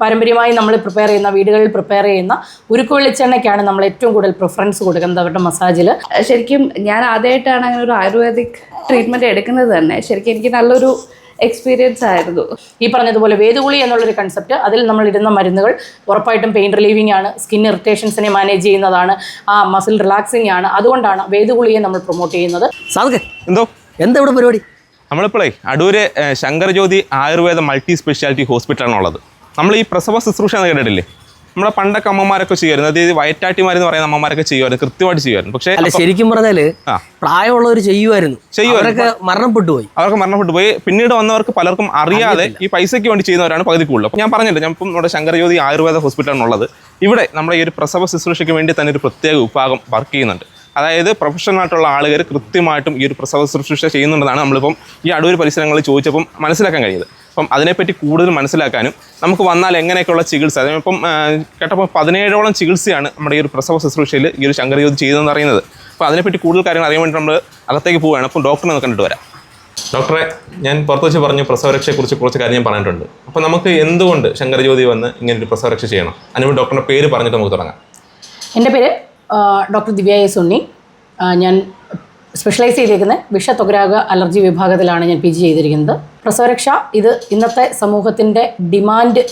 പാരമ്പര്യമായി നമ്മൾ പ്രിപ്പയർ ചെയ്യുന്ന വീടുകളിൽ പ്രിപ്പയർ ചെയ്യുന്ന ഉരുക്ക് വെളിച്ചെണ്ണയ്ക്കാണ് നമ്മൾ ഏറ്റവും കൂടുതൽ പ്രിഫറൻസ് കൊടുക്കുന്നത്. അവരുടെ മസാജിൽ ശരിക്കും ഞാൻ ആദ്യമായിട്ടാണ് അങ്ങനെ ഒരു ആയുർവേദിക് ട്രീറ്റ്മെന്റ് എടുക്കുന്നത് തന്നെ. ശരിക്കും എനിക്ക് നല്ലൊരു എക്സ്പീരിയൻസ് ആയിരുന്നു. ഈ പറഞ്ഞതുപോലെ വേദുകുളി എന്നുള്ളൊരു കൺസെപ്റ്റ് അതിൽ നമ്മൾ ഇടുന്ന മരുന്നുകൾ ഉറപ്പായിട്ടും പെയിൻ റിലീവിംഗ് ആണ് സ്കിൻ ഇറിറ്റേഷൻസിനെ മാനേജ് ചെയ്യുന്നതാണ് ആ മസിൽ റിലാക്സിങ് ആണ്. അതുകൊണ്ടാണ് വേദുകുളിയെ നമ്മൾ പ്രൊമോട്ട് ചെയ്യുന്നത്. എന്തോ? എന്താ ഇവിടെ പരിപാടി? നമ്മളിപ്പോഴേ അടൂര് ശങ്കർ ശങ്കരജ്യോതി ആയുർവേദ മൾട്ടി സ്പെഷ്യാലിറ്റി ഹോസ്പിറ്റലാണ് ഉള്ളത് നമ്മൾ ഈ പ്രസവ ശുശ്രൂഷ എന്ന് കേട്ടിട്ടില്ലേ? നമ്മളെ പണ്ടൊക്കെ അമ്മമാരൊക്കെ ചെയ്യുമായിരുന്നു. അതായത് വയറ്റാട്ടിമാരെന്ന് പറയുന്ന അമ്മമാരൊക്കെ ചെയ്യുമായിരുന്നു കൃത്യമായിട്ട് ചെയ്യുമായിരുന്നു. പക്ഷേ അല്ല ശരിക്കും പറഞ്ഞാൽ. പ്രായമുള്ളവർ ചെയ്യുമായിരുന്നു. അവരൊക്കെ മരണപ്പെട്ടു പോയി. അവർക്ക് മരണപ്പെട്ടു പോയി. പിന്നീട് വന്നവർക്ക് പലർക്കും അറിയാതെ ഈ പൈസയ്ക്ക് വേണ്ടി ചെയ്യുന്നവരാണ് പകുതി കൂടുതൽ ഞാൻ പറഞ്ഞില്ല ഞാൻ ഇപ്പം നമ്മുടെ ശങ്കരജ്യോതി ആയുർവേദ ഹോസ്പിറ്റലാണ് ഉള്ളത് ഇവിടെ നമ്മുടെ ഈ ഒരു പ്രസവ ശുശ്രൂഷയ്ക്ക് വേണ്ടി തന്നെ ഒരു പ്രത്യേക വിഭാഗം വർക്ക് ചെയ്യുന്നുണ്ട്. അതായത് പ്രൊഫഷണൽ ആയിട്ടുള്ള ആളുകൾ കൃത്യമായിട്ടും ഈ ഒരു പ്രസവ ശുശ്രൂഷ ചെയ്യുന്നുണ്ടെന്നാണ് നമ്മളിപ്പം ഈ അടൂർ പരിസരങ്ങളിൽ ചോദിച്ചപ്പം മനസ്സിലാക്കാൻ കഴിയുന്നത്. അപ്പം അതിനെപ്പറ്റി കൂടുതൽ മനസ്സിലാക്കാനും നമുക്ക് വന്നാൽ എങ്ങനെയൊക്കെയുള്ള ചികിത്സ അതായത് ഇപ്പം ആ, കേട്ടപ്പോൾ പതിനേഴോളം ചികിത്സയാണ് നമ്മുടെ ഈ ഒരു പ്രസവ ശുശ്രൂഷയിൽ ഈ ഒരു ശങ്കരജ്യോതി ചെയ്തതെന്ന് അറിയുന്നത്. അപ്പോൾ അതിനെപ്പറ്റി കൂടുതൽ കാര്യങ്ങൾ അറിയാൻ വേണ്ടി നമ്മൾ അകത്തേക്ക് പോവുകയാണ്. അപ്പം ഡോക്ടറെ ഒന്ന് കണ്ടിട്ട് വരാം. ഡോക്ടറെ ഞാൻ പുറത്ത് വെച്ച് പറഞ്ഞു പ്രസവരക്ഷയെക്കുറിച്ച് കുറച്ച് കാര്യം ഞാൻ പറഞ്ഞിട്ടുണ്ട്. അപ്പോൾ നമുക്ക് എന്തുകൊണ്ട് ശങ്കരജ്യോതി വന്ന് ഇങ്ങനെ ഒരു പ്രസവരക്ഷ ചെയ്യണം? അതിനുവേണ്ടി ഡോക്ടറിന്റെ പേര് പറഞ്ഞിട്ട് നമുക്ക് തുടങ്ങാം. എന്റെ പേര് ഡോക്ടർ ദിവ്യ എസ് ഉണ്ണി. ഞാൻ സ്പെഷ്യലൈസ് ചെയ്തിരിക്കുന്നത് വിഷത്വഗ്രാഹ അലർജി വിഭാഗത്തിലാണ് ഞാൻ പി ജി ചെയ്തിരിക്കുന്നത്. പ്രസവരക്ഷ ഇത് ഇന്നത്തെ സമൂഹത്തിന്റെ ഡിമാൻഡ്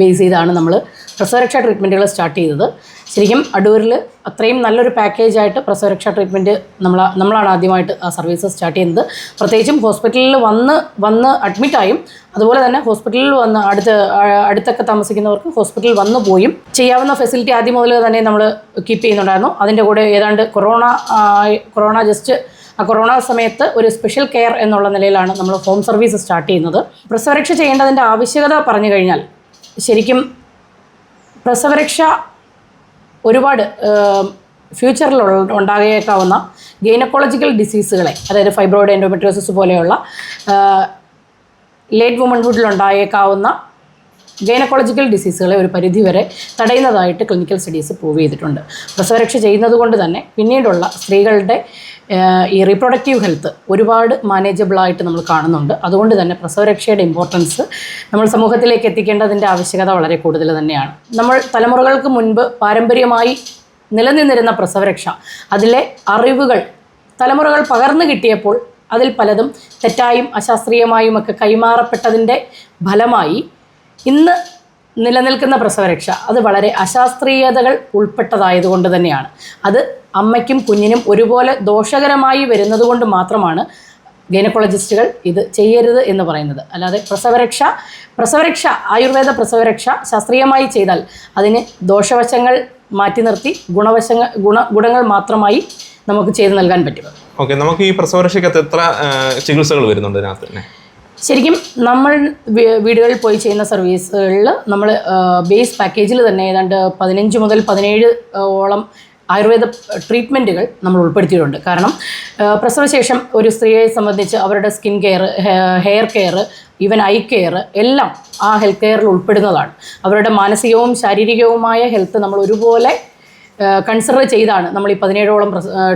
ബേസ് ചെയ്താണ് നമ്മൾ പ്രസവരക്ഷ ട്രീറ്റ്മെന്റുകൾ സ്റ്റാർട്ട് ചെയ്തത്. ശരിക്കും അടൂരിൽ അത്രയും നല്ലൊരു പാക്കേജായിട്ട് പ്രസവരക്ഷ ട്രീറ്റ്മെന്റ് നമ്മൾ നമ്മളാണ് ആദ്യമായിട്ട് ആ സർവീസ് സ്റ്റാർട്ട് ചെയ്യുന്നത്. പ്രത്യേകിച്ചും ഹോസ്പിറ്റലിൽ വന്ന് വന്ന് അഡ്മിറ്റായും അതുപോലെ തന്നെ ഹോസ്പിറ്റലിൽ വന്ന് അടുത്ത് അടുത്തൊക്കെ താമസിക്കുന്നവർക്ക് ഹോസ്പിറ്റലിൽ വന്നു പോയും. ചെയ്യാവുന്ന ഫെസിലിറ്റി ആദ്യം മുതൽ തന്നെ നമ്മൾ കീപ്പ് ചെയ്യുന്നുണ്ടായിരുന്നു. അതിന്റെ കൂടെ ഏതാണ്ട് കൊറോണ കൊറോണ ജസ്റ്റ് കൊറോണ സമയത്ത് ഒരു സ്പെഷ്യൽ കെയർ എന്നുള്ള നിലയിലാണ് നമ്മൾ ഹോം സർവീസ് സ്റ്റാർട്ട് ചെയ്യുന്നത്. പ്രസവരക്ഷ ചെയ്യേണ്ടതിന്റെ ആവശ്യകത പറഞ്ഞു കഴിഞ്ഞാൽ ശരിക്കും പ്രസവരക്ഷ ഒരുപാട് ഫ്യൂച്ചറിൽ ഉണ്ടായേക്കാവുന്ന ഗൈനക്കോളജിക്കൽ ഡിസീസുകളെ അതായത് ഫൈബ്രോയിഡ് എൻഡോമെട്രിയോസിസ് പോലെയുള്ള ലേറ്റ് വുമൺഹുഡിൽ ഉണ്ടായേക്കാവുന്ന ഗൈനക്കോളജിക്കൽ ഡിസീസുകളെ ഒരു പരിധിവരെ തടയുന്നതായിട്ട് ക്ലിനിക്കൽ സ്റ്റഡീസ് പ്രൂവ് ചെയ്തിട്ടുണ്ട്. പ്രസവരക്ഷ ചെയ്യുന്നത് കൊണ്ട് തന്നെ പിന്നീടുള്ള സ്ത്രീകളുടെ ഈ റീപ്രൊഡക്റ്റീവ് ഹെൽത്ത് ഒരുപാട് മാനേജബിളായിട്ട് നമ്മൾ കാണുന്നുണ്ട്. അതുകൊണ്ട് തന്നെ പ്രസവരക്ഷയുടെ ഇമ്പോർട്ടൻസ് നമ്മൾ സമൂഹത്തിലേക്ക് എത്തിക്കേണ്ടതിന്റെ ആവശ്യകത വളരെ കൂടുതൽ തന്നെയാണ്. നമ്മൾ തലമുറകൾക്ക് മുൻപ് പാരമ്പര്യമായി നിലനിന്നിരുന്ന പ്രസവരക്ഷ അതിലെ അറിവുകൾ തലമുറകൾ പകർന്നു കിട്ടിയപ്പോൾ അതിൽ പലതും തെറ്റായും അശാസ്ത്രീയമായും ഒക്കെ കൈമാറപ്പെട്ടതിന്റെ ഫലമായി ഇന്ന് നിലനിൽക്കുന്ന പ്രസവരക്ഷ. അത് വളരെ അശാസ്ത്രീയതകൾ ഉൾപ്പെട്ടതായതുകൊണ്ട് തന്നെയാണ്. അത് അമ്മയ്ക്കും കുഞ്ഞിനും ഒരുപോലെ ദോഷകരമായി വരുന്നതുകൊണ്ട് മാത്രമാണ് ഗൈനക്കോളജിസ്റ്റുകൾ ഇത് ചെയ്യരുത് എന്ന് പറയുന്നത്. അല്ലാതെ പ്രസവരക്ഷ പ്രസവരക്ഷ ആയുർവേദ പ്രസവരക്ഷ ശാസ്ത്രീയമായി ചെയ്താൽ അതിന് ദോഷവശങ്ങൾ മാറ്റി നിർത്തി ഗുണവശങ്ങൾ ഗുണ ഗുണങ്ങൾ മാത്രമായി നമുക്ക് ചെയ്തു നൽകാൻ പറ്റും. ഓക്കെ നമുക്ക് ഈ പ്രസവരക്ഷയ്ക്കകത്ത് എത്ര ചികിത്സകൾ വരുന്നുണ്ട് ഇതിനകത്ത് തന്നെ? ശരിക്കും നമ്മൾ വീടുകളിൽ പോയി ചെയ്യുന്ന സർവീസുകളിൽ നമ്മൾ ബേസ് പാക്കേജിൽ തന്നെ ഏതാണ്ട് പതിനഞ്ച് മുതൽ പതിനേഴ് ഓളം ആയുർവേദ ട്രീറ്റ്മെന്റുകൾ നമ്മൾ ഉൾപ്പെടുത്തിയിട്ടുണ്ട്. കാരണം പ്രസവശേഷം ഒരു സ്ത്രീയെ സംബന്ധിച്ച് അവരുടെ skin care hair care even eye care എല്ലാം ആ ഹെൽത്ത് കെയറിൽ ഉൾപ്പെടുന്നതാണ്. അവരുടെ മാനസികവും ശാരീരികവുമായ ഹെൽത്ത് നമ്മൾ ഒരുപോലെ കൺസിഡർ ചെയ്താണ് നമ്മൾ ഈ പതിനേഴോളം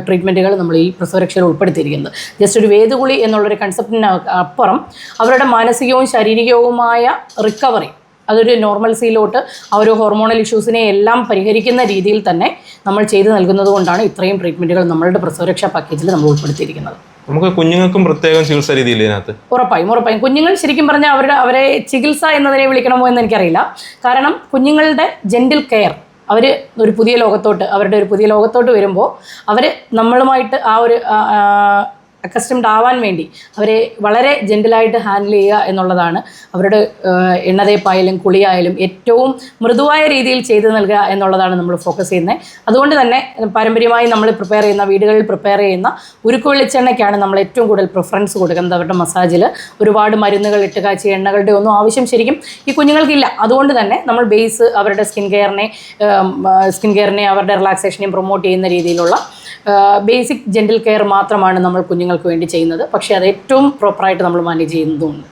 ട്രീറ്റ്മെന്റുകൾ നമ്മൾ ഈ പ്രസവരക്ഷയിൽ ഉൾപ്പെടുത്തിയിരിക്കുന്നത്. ജസ്റ്റ് ഒരു വേദുകുളി എന്നുള്ളൊരു കൺസെപ്റ്റിന് അപ്പുറം അവരുടെ മാനസികവും ശാരീരികവുമായ റിക്കവറി അതൊരു നോർമൽസിയിലോട്ട് ആ ഒരു ഹോർമോണൽ ഇഷ്യൂസിനെ എല്ലാം പരിഹരിക്കുന്ന രീതിയിൽ തന്നെ നമ്മൾ ചെയ്തു നൽകുന്നത് കൊണ്ടാണ് ഇത്രയും ട്രീറ്റ്മെന്റുകൾ നമ്മളുടെ പ്രസവരക്ഷാ പാക്കേജിൽ നമ്മൾ ഉൾപ്പെടുത്തിയിരിക്കുന്നത്. നമുക്ക് കുഞ്ഞുങ്ങൾക്കും പ്രത്യേകം ചികിത്സാ രീതിയിൽ ഇതിനകത്ത്? ഉറപ്പായും ഉറപ്പായും. കുഞ്ഞുങ്ങൾ ശരിക്കും പറഞ്ഞാൽ അവരുടെ അവരെ ചികിത്സ എന്നതിനെ വിളിക്കണമോ എന്ന് എനിക്കറിയില്ല. കാരണം കുഞ്ഞുങ്ങളുടെ ജെന്റിൽ കെയർ അവർ ഒരു പുതിയ ലോകത്തോട്ട് അവരുടെ ഒരു പുതിയ ലോകത്തോട്ട് വരുമ്പോൾ അവർ നമ്മളുമായിട്ട് ആ ഒരു അക്കസ്റ്റംഡ് ആവാൻ വേണ്ടി അവരെ വളരെ ജെന്റിലായിട്ട് ഹാൻഡിൽ ചെയ്യുക എന്നുള്ളതാണ് അവരുടെ എണ്ണതേപ്പായാലും കുളിയായാലും ഏറ്റവും മൃദുവായ രീതിയിൽ ചെയ്തു നൽകുക എന്നുള്ളതാണ് നമ്മൾ ഫോക്കസ് ചെയ്യുന്നത്. അതുകൊണ്ട് തന്നെ പാരമ്പര്യമായി നമ്മൾ പ്രിപ്പയർ ചെയ്യുന്ന വീടുകളിൽ പ്രിപ്പയർ ചെയ്യുന്ന ഉരുക്ക് വെളിച്ചെണ്ണയ്ക്കാണ് നമ്മൾ ഏറ്റവും കൂടുതൽ പ്രിഫറൻസ് കൊടുക്കുന്നത്. അവരുടെ മസാജിൽ ഒരുപാട് മരുന്നുകൾ ഇട്ട് കാച്ചി എണ്ണകളുടെ ഒന്നും ആവശ്യം ശരിക്കും ഈ കുഞ്ഞുങ്ങൾക്കില്ല. അതുകൊണ്ട് തന്നെ നമ്മൾ ബേസ് അവരുടെ സ്കിൻ കെയറിനെ സ്കിൻ കെയറിനെ അവരുടെ റിലാക്സേഷനെയും പ്രൊമോട്ട് ചെയ്യുന്ന രീതിയിലുള്ള ബേസിക് ജെന്റൽ കെയർ മാത്രമാണ് നമ്മൾ കുഞ്ഞുങ്ങൾക്ക് വേണ്ടി ചെയ്യുന്നത്. പക്ഷേ അത് ഏറ്റവും പ്രോപ്പറായിട്ട് നമ്മൾ മാനേജ് ചെയ്യുന്നതുമുണ്ട്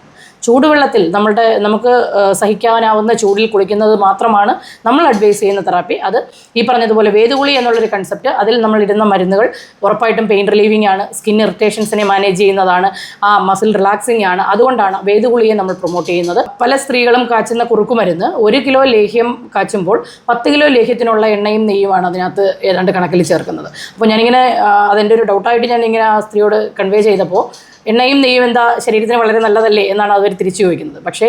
ചൂടുവെള്ളത്തിൽ നമ്മളുടെ നമുക്ക് സഹിക്കാനാവുന്ന ചൂടിൽ കുളിക്കുന്നത് മാത്രമാണ് നമ്മൾ അഡ്വൈസ് ചെയ്യുന്ന തെറാപ്പി അത് ഈ പറഞ്ഞതുപോലെ വേദുകുളി എന്നുള്ളൊരു കൺസെപ്റ്റ് അതിൽ നമ്മൾ ഇടുന്ന മരുന്നുകൾ ഉറപ്പായിട്ടും പെയിൻ റിലീവിംഗ് ആണ് സ്കിൻ ഇറിറ്റേഷൻസിനെ മാനേജ് ചെയ്യുന്നതാണ് ആ മസിൽ റിലാക്സിങ് ആണ്. അതുകൊണ്ടാണ് വേദുകുളിയെ നമ്മൾ പ്രൊമോട്ട് ചെയ്യുന്നത്. പല സ്ത്രീകളും കാച്ചുന്ന കുറുക്കുമരുന്ന് ഒരു കിലോ ലേഹ്യം കാച്ചുമ്പോൾ പത്ത് കിലോ ലേഹ്യത്തിനുള്ള എണ്ണയും നെയ്യുമാണ് അതിനകത്ത് ഏതാണ്ട് കണക്കിൽ ചേർക്കുന്നത്. അപ്പോൾ ഞാനിങ്ങനെ അതെന്റെ ഒരു ഡൗട്ടായിട്ട് ഞാനിങ്ങനെ ആ സ്ത്രീയോട് കൺവേ ചെയ്തപ്പോൾ എണ്ണയും നെയ്യും എന്താ ശരീരത്തിന് വളരെ നല്ലതല്ലേ എന്നാണ് അവർ തിരിച്ചു ചോദിക്കുന്നത്. പക്ഷേ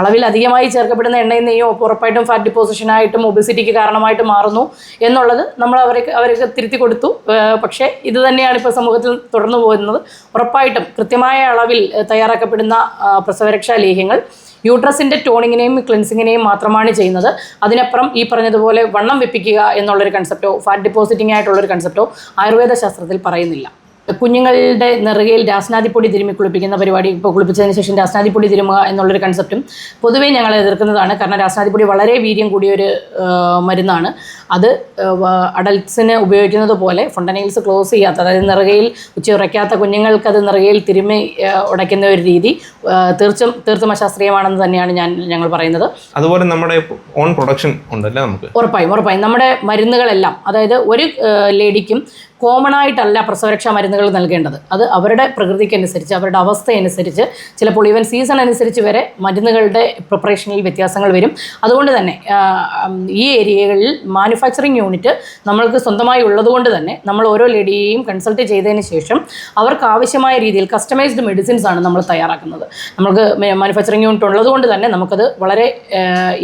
അളവിൽ അധികമായി ചേർക്കപ്പെടുന്ന എണ്ണയും നെയ്യും ഉറപ്പായിട്ടും ഫാറ്റ് ഡിപ്പോസിഷനായിട്ടും ഒബിസിറ്റിക്ക് കാരണമായിട്ട് മാറുന്നു എന്നുള്ളത് നമ്മൾ അവർക്ക് അവർക്ക് തിരുത്തി കൊടുത്തു. പക്ഷേ ഇത് തന്നെയാണ് ഇപ്പോൾ സമൂഹത്തിൽ തുടർന്നു പോകുന്നത്. ഉറപ്പായിട്ടും കൃത്യമായ അളവിൽ തയ്യാറാക്കപ്പെടുന്ന പ്രസവരക്ഷാ ലേഹ്യങ്ങൾ യൂട്രസിന്റെ ടോണിങ്ങിനെയും ക്ലിൻസിങ്ങിനെയും മാത്രമാണ് ചെയ്യുന്നത്. അതിനപ്പുറം ഈ പറഞ്ഞതുപോലെ വണ്ണം വെപ്പിക്കുക എന്നുള്ളൊരു കൺസെപ്റ്റോ ഫാറ്റ് ഡിപ്പോസിറ്റിംഗ് ആയിട്ടുള്ളൊരു കൺസെപ്റ്റോ ആയുർവേദ ശാസ്ത്രത്തിൽ പറയുന്നില്ല. കുഞ്ഞുങ്ങളുടെ നെറുകയിൽ രാസനാദിപ്പൊടി തിരുമ്മി കുളിപ്പിക്കുന്ന പരിപാടി ഇപ്പോൾ കുളിപ്പിച്ചതിന് ശേഷം രാസനാദിപ്പൊടി തിരുമുക എന്നുള്ളൊരു കൺസെപ്റ്റും പൊതുവേ ഞങ്ങൾ എതിർക്കുന്നതാണ്. കാരണം രാസനാദിപ്പൊടി വളരെ വീര്യം കൂടിയൊരു മരുന്നാണ്. അത് അഡൽട്ട്സിന് ഉപയോഗിക്കുന്നത് പോലെ ഫണ്ടനൈൽസ് ക്ലോസ് ചെയ്യാത്ത അതായത് നിറകയിൽ ഉച്ചയുറയ്ക്കാത്ത കുഞ്ഞുങ്ങൾക്ക് അത് നിറകയിൽ തിരുമ്മി ആ, ഉടയ്ക്കുന്ന ഒരു രീതി തീർച്ചും തീർത്തും അശാസ്ത്രീയമാണെന്ന് തന്നെയാണ് ഞാൻ ഞങ്ങൾ പറയുന്നത്. അതുപോലെ നമ്മുടെ ഓൺ പ്രൊഡക്ഷൻ ഉണ്ടല്ലേ നമുക്ക്? ഉറപ്പായും ഉറപ്പായും. നമ്മുടെ മരുന്നുകളെല്ലാം അതായത് ഒരു ലേഡിക്കും കോമൺ ആയിട്ടല്ല പ്രസവരക്ഷാ മരുന്നുകൾ നൽകേണ്ടത്. അത് അവരുടെ പ്രകൃതിക്കനുസരിച്ച് അവരുടെ അവസ്ഥയനുസരിച്ച് ചിലപ്പോൾ ഈവൻ സീസൺ അനുസരിച്ച് വരെ മരുന്നുകളുടെ പ്രിപ്പറേഷനിൽ വ്യത്യാസങ്ങൾ വരും. അതുകൊണ്ട് തന്നെ ഈ ഏരിയകളിൽ മാനുഫാക്ചറിങ് യൂണിറ്റ് നമ്മൾക്ക് സ്വന്തമായി ഉള്ളതുകൊണ്ട് തന്നെ നമ്മൾ ഓരോ ലേഡിയെയും കൺസൾട്ട് ചെയ്തതിന് ശേഷം അവർക്ക് ആവശ്യമായ രീതിയിൽ കസ്റ്റമൈസ്ഡ് മെഡിസിൻസ് ആണ് നമ്മൾ തയ്യാറാക്കുന്നത്. നമുക്ക് മാനുഫാക്ചറിങ് യൂണിറ്റ് ഉള്ളതുകൊണ്ട് തന്നെ നമുക്കത് വളരെ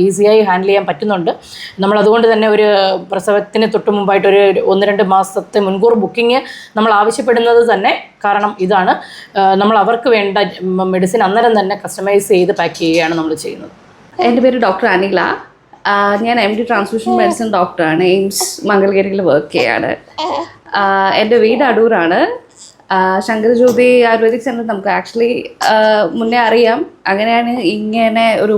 ഈസിയായി ഹാൻഡിൽ ചെയ്യാൻ പറ്റുന്നുണ്ട്. നമ്മൾ അതുകൊണ്ട് തന്നെ ഒരു പ്രസവത്തിന് തൊട്ട് മുമ്പായിട്ട് ഒരു ഒന്ന് രണ്ട് മാസത്തെ മുൻകൂർ ബുക്കിംഗ് നമ്മൾ ആവശ്യപ്പെടുന്നത് തന്നെ കാരണം ഇതാണ്. നമ്മൾ അവർക്ക് വേണ്ട മെഡിസിൻ അന്നേരം തന്നെ കസ്റ്റമൈസ് ചെയ്ത് പാക്ക് ചെയ്യുകയാണ് നമ്മൾ ചെയ്യുന്നത്. എന്റെ പേര് ഡോക്ടർ അനില. ഞാൻ എം ഡി ട്രാൻസ്ഫ്യൂഷൻ മെഡിസിൻ ഡോക്ടറാണ് എയിംസ് മംഗൾഗിരിയിൽ വർക്ക് ചെയ്യാണ്. എന്റെ വീട് അടൂരാണ്. ശങ്കരജ്യോതി ആയുർവേദിക് സെന്റർ നമുക്ക് ആക്ച്വലി മുന്നേ അറിയാം. അങ്ങനെയാണ് ഇങ്ങനെ ഒരു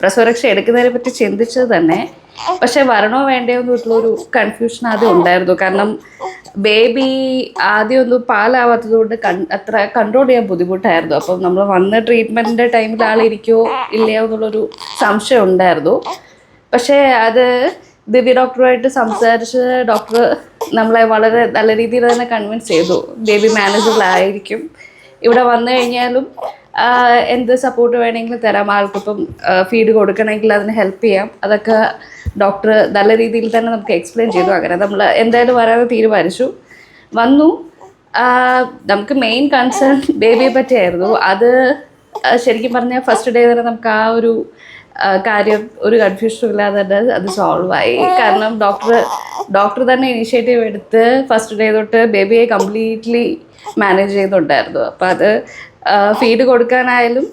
പ്രസവരക്ഷ എടുക്കുന്നതിനെ പറ്റി ചിന്തിച്ചത് തന്നെ. പക്ഷെ വരണോ വേണ്ടയോ എന്നുള്ളൊരു കൺഫ്യൂഷൻ ആദ്യം ഉണ്ടായിരുന്നു. കാരണം ബേബി ആദ്യം ഒന്നും പാലാവാത്തത് കൊണ്ട് അത്ര കൺട്രോൾ ചെയ്യാൻ ബുദ്ധിമുട്ടായിരുന്നു. അപ്പം നമ്മൾ വന്ന ട്രീറ്റ്മെന്റിന്റെ ടൈമിൽ ആളിരിക്കോ ഇല്ലയോ എന്നുള്ളൊരു സംശയം ഉണ്ടായിരുന്നു. പക്ഷേ അത് ദിവ്യ ഡോക്ടറുമായിട്ട് സംസാരിച്ച് ഡോക്ടർ നമ്മളെ വളരെ നല്ല രീതിയിൽ തന്നെ കൺവിൻസ് ചെയ്തു. ബേബി മാനേജബിൾ ആയിരിക്കും. ഇവിടെ വന്നു കഴിഞ്ഞാലും എന്ത് സപ്പോർട്ട് വേണമെങ്കിലും തരാം. ആൾക്കിപ്പം ഫീഡ് കൊടുക്കണമെങ്കിൽ അതിന് ഹെൽപ്പ് ചെയ്യാം. അതൊക്കെ ഡോക്ടർ നല്ല രീതിയിൽ തന്നെ നമുക്ക് എക്സ്പ്ലെയിൻ ചെയ്തു. അങ്ങനെ നമ്മൾ എന്തായാലും വരാതെ തീരുമാനിച്ചു. വന്നു. നമുക്ക് മെയിൻ കൺസേൺ ബേബിയെ പറ്റിയായിരുന്നു. അത് ശരിക്കും പറഞ്ഞാൽ ഫസ്റ്റ് ഡേ തന്നെ നമുക്ക് ആ ഒരു കാര്യം ഒരു കൺഫ്യൂഷനും ഇല്ലാതെ തന്നെ അത് സോൾവ് ആയി. കാരണം ഡോക്ടർ ഡോക്ടർ തന്നെ ഇനിഷ്യേറ്റീവ് എടുത്ത് ഫസ്റ്റ് ഡേ തൊട്ട് ബേബിയെ കംപ്ലീറ്റ്ലി മാനേജ് ചെയ്യുന്നുണ്ടായിരുന്നു അപ്പം അത് ഫീഡ് കൊടുക്കാനായാലും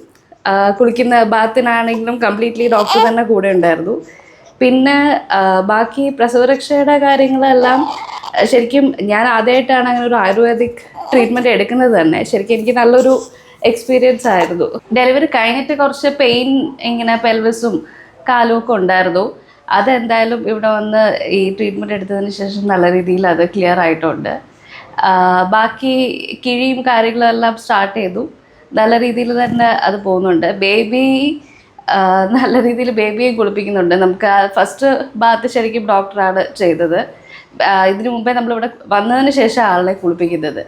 കുളിക്കുന്ന ബാത്തിനാണെങ്കിലും കംപ്ലീറ്റ്ലി ഡോക്ടർ തന്നെ കൂടെ ഉണ്ടായിരുന്നു. പിന്നെ ബാക്കി പ്രസവരക്ഷയുടെ കാര്യങ്ങളെല്ലാം ശരിക്കും ഞാൻ ആദ്യമായിട്ടാണ് അങ്ങനെ ഒരു ആയുർവേദിക് ട്രീറ്റ്മെന്റ് എടുക്കുന്നത് തന്നെ. ശരിക്കും എനിക്ക് നല്ലൊരു എക്സ്പീരിയൻസ് ആയിരുന്നു. ഡെലിവറി കഴിഞ്ഞിട്ട് കുറച്ച് പെയിൻ ഇങ്ങനെ പെൽവസും കാലും ഒക്കെ ഉണ്ടായിരുന്നു. അതെന്തായാലും ഇവിടെ വന്ന് ഈ ട്രീറ്റ്മെന്റ് എടുത്തതിന് ശേഷം നല്ല രീതിയിൽ അത് ക്ലിയർ ആയിട്ടുണ്ട്. ബാക്കി കിഴിയും കാര്യങ്ങളെല്ലാം സ്റ്റാർട്ട് ചെയ്തു. നല്ല രീതിയിൽ തന്നെ അത് പോകുന്നുണ്ട്. ബേബി നല്ല രീതിയിൽ ബേബിയെ കുളിപ്പിക്കുന്നുണ്ട്. നമുക്ക് ഫസ്റ്റ് ബാത്ത് ശരിക്കും ഡോക്ടറാണ് ചെയ്തത്. ഇതിനു മുമ്പേ നമ്മളിവിടെ വന്നതിന് ശേഷം ആളെ കുളിപ്പിക്കുന്നത്.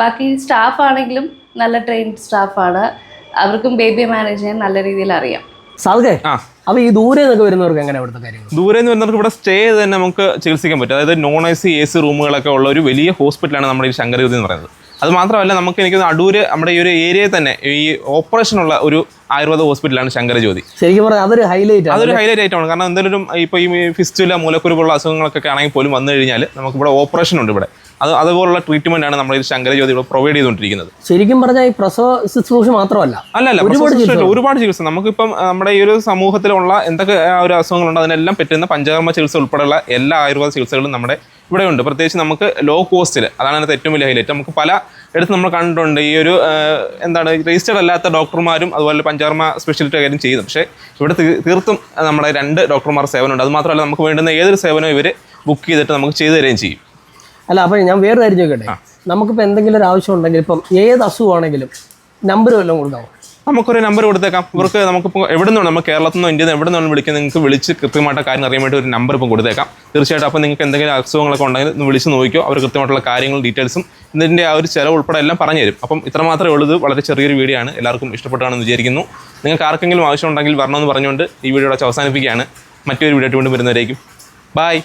ബാക്കി സ്റ്റാഫ് ആണെങ്കിലും നല്ല ട്രെയിൻഡ് സ്റ്റാഫാണ് അവർക്കും ബേബിയെ മാനേജ് ചെയ്യാൻ നല്ല രീതിയിൽ അറിയാം. അപ്പൊ ഈ ദൂരെ നിന്നൊക്കെ വരുന്നവർക്ക് എങ്ങനെ ഇവിടുത്തെ കാര്യങ്ങൾ ദൂരെ നിന്ന് വരുന്നവർക്ക് ഇവിടെ സ്റ്റേ ചെയ്ത് തന്നെ നമുക്ക് ചികിത്സിക്കാൻ പറ്റും. അതായത് non A C A C റൂമുകളൊക്കെ ഉള്ള ഒരു വലിയ ഹോസ്പിറ്റലാണ് നമ്മുടെ ഈ ശങ്കരഗതി എന്ന് പറയുന്നത്. അത് മാത്രമല്ല നമുക്ക് എനിക്ക് അടൂർ അടൂര് നമ്മുടെ ഈ ഒരു ഏരിയയിൽ തന്നെ ഈ ഓപ്പറേഷൻ ഉള്ള ഒരു ആയുർവേദ ഹോസ്പിറ്റലാണ് ശങ്കരജ്യോതി ശരിക്കും പറഞ്ഞാൽ അതൊരു ഹൈലൈറ്റ് ആണ് അതൊരു ഹൈലൈറ്റ് ആയിട്ടാണ്. കാരണം എന്തെങ്കിലും ഇപ്പോൾ ഈ ഫിസ്റ്റുല മൂലക്കുരു പോലുള്ള അസുഖങ്ങളൊക്കെ ആണെങ്കിൽ പോലും വന്നു കഴിഞ്ഞാൽ നമുക്ക് ഇവിടെ ഓപ്പറേഷൻ ഉണ്ട് ഇവിടെ. അത് അതുപോലുള്ള ട്രീറ്റ്മെന്റ് ആണ് നമ്മൾ ഈ ശങ്കരജ്യോതി ഇവിടെ പ്രൊവൈഡ് ചെയ്തുകൊണ്ടിരിക്കുന്നത്. ശരിക്കും പറഞ്ഞാൽ ഈ പ്രസവ ശുശ്രൂഷ മാത്രമല്ല അല്ല അല്ല ഒരുപാട് ഒരുപാട് ചികിത്സ. നമുക്കിപ്പം നമ്മുടെ ഈ ഒരു സമൂഹത്തിലുള്ള എന്തൊക്കെ ആ, ഒരു അസുഖങ്ങളുണ്ട് അതിനെല്ലാം പറ്റുന്ന പഞ്ചകർമ്മ ചികിത്സ ഉൾപ്പെടെയുള്ള എല്ലാ ആയുർവേദ ചികിത്സകളും നമ്മുടെ ഇവിടെ ഉണ്ട്. പ്രത്യേകിച്ച് നമുക്ക് ലോ കോസ്റ്റിൽ അതാണ് അതിനകത്ത് ഏറ്റവും വലിയ ഹൈലൈറ്റ് നമുക്ക് പല എടുത്ത് നമ്മൾ കണ്ടിട്ടുണ്ട്. ഈ ഒരു എന്താണ് രജിസ്റ്റർ അല്ലാത്ത ഡോക്ടർമാരും അതുപോലെ പഞ്ചകർമ്മ സ്പെഷ്യലിറ്റി കാര്യം ചെയ്യുന്നു. പക്ഷേ ഇവിടെ തീർത്തും നമ്മുടെ രണ്ട് ഡോക്ടർമാർ സേവനമുണ്ട്. അത് മാത്രമല്ല നമുക്ക് വേണ്ടുന്ന ഏതൊരു സേവനവും ഇവർ ബുക്ക് ചെയ്തിട്ട് നമുക്ക് ചെയ്തു തരികയും ചെയ്യും. അല്ല അപ്പൊ ഞാൻ വേറെ കാര്യം ചോദിക്കട്ടെ? നമുക്കിപ്പോൾ എന്തെങ്കിലും ഒരു ആവശ്യം ഉണ്ടെങ്കിൽ ഇപ്പം ഏത് അസുഖമാണെങ്കിലും നമ്പർ വല്ലതും കൊടുക്കാമോ നമുക്കൊരു നമ്പർ കൊടുത്തേക്കാം. ഇവർക്ക് നമുക്കിപ്പോൾ എവിടെ നിന്നാണ് നമ്മൾ കേരളത്തിൽ നിന്നോ ഇന്ത്യയിൽ നിന്ന് എവിടെ നിന്നാണ് വിളിക്കുന്നത് നിങ്ങൾക്ക് വിളിച്ച് കൃത്യമായിട്ട് കാര്യം അറിയാൻ വേണ്ടി ഒരു നമ്പർ ഇപ്പം കൊടുത്തേക്കാം. തീർച്ചയായിട്ടും അപ്പോൾ നിങ്ങൾക്ക് എന്തെങ്കിലും അസുഖങ്ങളൊക്കെ ഉണ്ടെങ്കിൽ ഒന്ന് വിളിച്ച് നോക്കിയോ അവർ കൃത്യമായിട്ടുള്ള കാര്യങ്ങളും ഡീറ്റെയിൽസും ഇതിന്റെ ആ ഒരു ചിലവ് ഉൾപ്പെടെ എല്ലാം പറഞ്ഞു തരും. അപ്പം ഇത്ര മാത്രമേ ഉള്ളൂ വളരെ ചെറിയൊരു വീഡിയോ ആണ്. എല്ലാവർക്കും ഇഷ്ടപ്പെട്ടാണെന്ന് വിചാരിക്കുന്നു. നിങ്ങൾക്ക് ആർക്കെങ്കിലും ആവശ്യമുണ്ടെങ്കിൽ വരണമെന്ന് പറഞ്ഞുകൊണ്ട് ഈ വീഡിയോ അവസാനിപ്പിക്കുകയാണ്. മറ്റൊരു വീഡിയോ ആയിട്ട് വീണ്ടും വരുന്നവരേക്കും. ബൈ